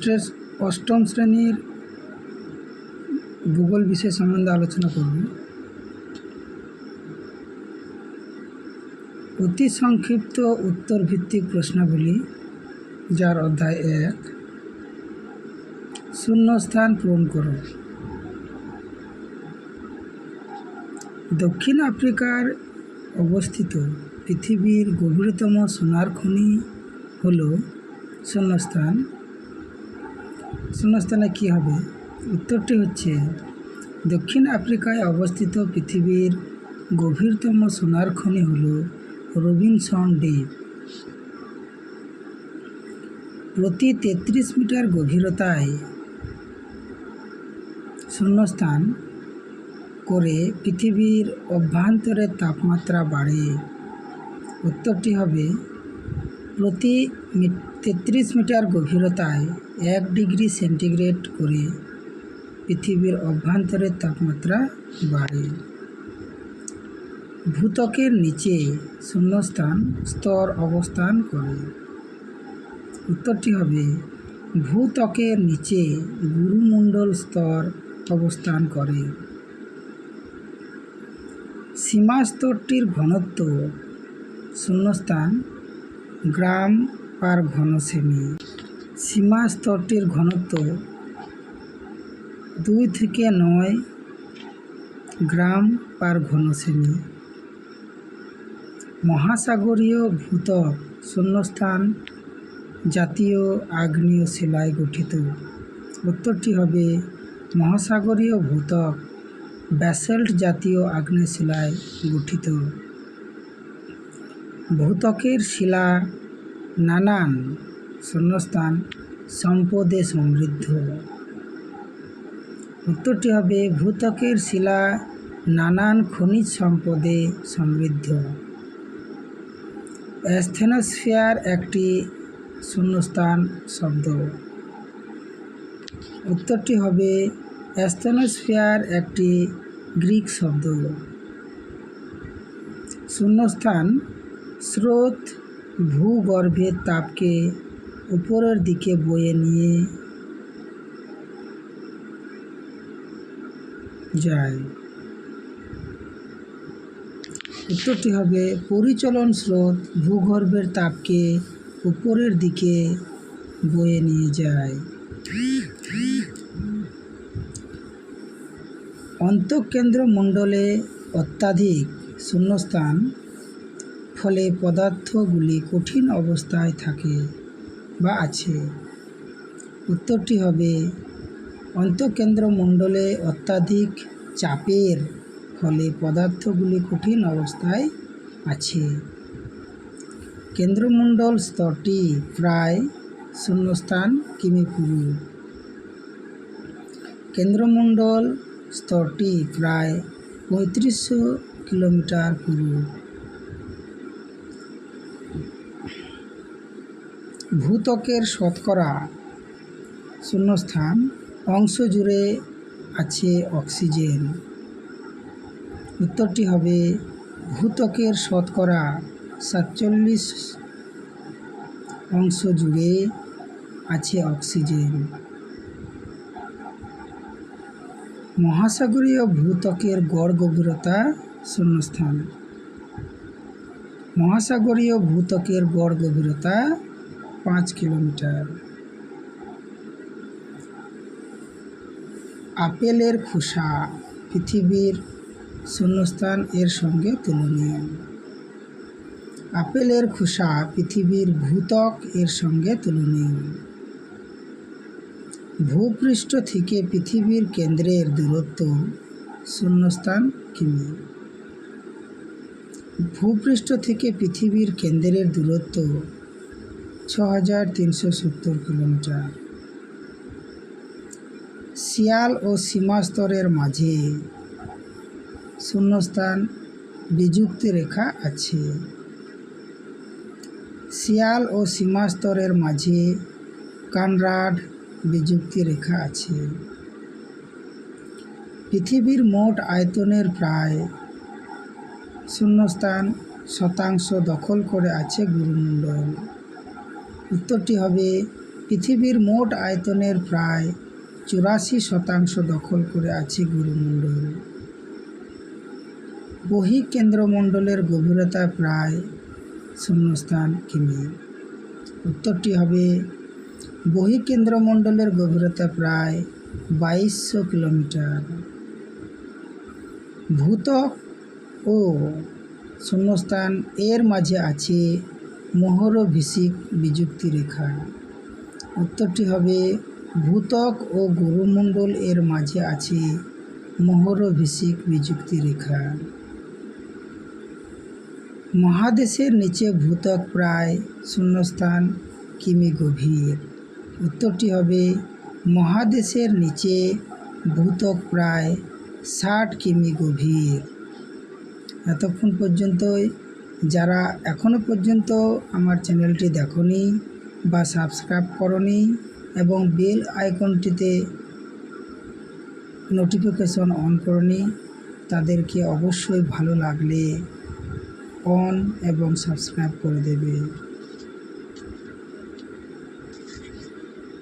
অষ্টে- অষ্টম শ্রেণির ভূগোল বিষয় সম্বন্ধে আলোচনা করব। অতি সংক্ষিপ্ত উত্তর ভিত্তিক প্রশ্নাবলী, যার অধ্যায় এক, শূন্যস্থান পূরণ করো। দক্ষিণ আফ্রিকার অবস্থিত পৃথিবীর গভীরতম সোনার খনি হল শূন্যস্থান। শূন্যস্থানে কী হবে? উত্তরটি হচ্ছে, দক্ষিণ আফ্রিকায় অবস্থিত পৃথিবীর গভীরতম সোনার খনি হল রবিনসন দ্বীপ প্রতি তেত্রিশ মিটার গভীরতায় শূন্যস্থান করে পৃথিবীর অভ্যন্তরের তাপমাত্রা বাড়ে। উত্তরটি হবে প্রতি তেত্রিশ মিটার গভীরতায় এক ডিগ্রি সেন্টিগ্রেড করে পৃথিবীর অভ্যন্তরের তাপমাত্রা বাড়ে। ভূত্বকের নিচে শূন্যস্থান স্তর অবস্থান করে। উত্তরটি হবে, ভূত্বকের নিচে গুরুমণ্ডল স্তর অবস্থান করে। সীমাস্তরটির ঘনত্ব শূন্যস্থান গ্রাম পার ঘন সেমি সীমা স্তরটির ঘনত্ব দুই থেকে নয় গ্রাম পার ঘন সেমি মহাসাগরীয় ভূত্বক শূন্যস্থান জাতীয় আগ্নেয় শিলায় গঠিত। উত্তরটি হবে মহাসাগরীয় ভূত্বক ব্যাসল্ট জাতীয় আগ্নেয় শিলায় গঠিত। ভূত্বকের শিলা নানান শূন্যস্থান সম্পদে সমৃদ্ধ। উত্তরটি হবে ভূত্বকের শিলা নানান খনিজ সম্পদে সমৃদ্ধ। অ্যাস্থেনোস্ফিয়ার একটি শূন্যস্থান শব্দ। উত্তরটি হবে অ্যাস্থেনোস্ফিয়ার একটি গ্রিক শব্দ। শূন্যস্থান স্রোত ভূগর্ভের তাপকে উপরের দিকে বয়ে নিয়ে যায়। উত্তরটি হবে, পরিচলন স্রোত ভূগর্ভের তাপকে উপরের দিকে বয়ে নিয়ে যায়। অন্তঃকেন্দ্র মণ্ডলে অত্যাধিক শূন্যস্থান ফলে পদার্থগুলি কঠিন অবস্থায় থাকে বা আছে। উত্তরটি হবে অন্তঃকেন্দ্র মণ্ডলে অত্যাধিক চাপের ফলে পদার্থগুলি কঠিন অবস্থায় আছে। কেন্দ্রমণ্ডল স্তরটি প্রায় শূন্যস্থান কিমি পুরু। কেন্দ্রমণ্ডল স্তরটি প্রায় পঁয়ত্রিশশো কিলোমিটার পুরু। ভূত্বকের শতকরা শূন্যস্থান অংশ জুড়ে আছে অক্সিজেন। উত্তরটি হবে ভূত্বকের শতকরা সাতচল্লিশ অংশ জুড়ে আছে অক্সিজেন। মহাসাগরীয় ভূত্বকের গড় গভীরতা শূন্যস্থান। মহাসাগরীয় ভূত্বকের গড় গভীরতা পাঁচ কিলোমিটার। আপেলের খোসা পৃথিবীর শূন্যস্থান এর সঙ্গে তুলনীয়। আপেলের খোসা পৃথিবীর ভূত্বক এর সঙ্গে তুলনীয়। ভূপৃষ্ঠ থেকে পৃথিবীর কেন্দ্রের দূরত্ব শূন্যস্থান কিমি। ভূপৃষ্ঠ থেকে পৃথিবীর কেন্দ্রের দূরত্ব ছ হাজার তিনশো সত্তর কিলোমিটার। শিয়াল ও সীমাস্তরের মাঝে শূন্যস্থান বিযুক্তি রেখা আছে। শিয়াল ও সীমাস্তরের মাঝে কানরাড বিযুক্তি রেখা আছে। পৃথিবীর মোট আয়তনের প্রায় শূন্যস্থান শতাংশ দখল করে আছে গুরুমণ্ডল। উত্তরটি হবে, পৃথিবীর মোট আয়তনের প্রায় চুরাশি শতাংশ দখল করে আছে গুরুমণ্ডল। বহিকেন্দ্রমণ্ডলের গভীরতা প্রায় শূন্যস্থান কিমি। উত্তরটি হবে বহিকেন্দ্রমণ্ডলের গভীরতা প্রায় বাইশশো কিলোমিটার। ভূতক ও শূন্যস্থান এর মাঝে আছে মোহরভিষিক বিযুক্তি রেখা উত্তরটি হবে, ভূতক ও গুরুমণ্ডল এর মাঝে আছে মোহরভিষিক বিযুক্তি রেখা। মহাদেশের নিচে ভূতক প্রায় শূন্যস্থান, কিমি গভীর। উত্তরটি হবে, মহাদেশের নিচে ভূতক প্রায় ষাট কিমি গভীর। এতক্ষণ পর্যন্তই যারা এখনও পর্যন্ত আমার চ্যানেলটি দেখনি বা সাবস্ক্রাইব করনি এবং বেল আইকনটিতে নোটিফিকেশন অন করনি, তাদেরকে অবশ্যই ভালো লাগলে অন এবং সাবস্ক্রাইব করে দেবে।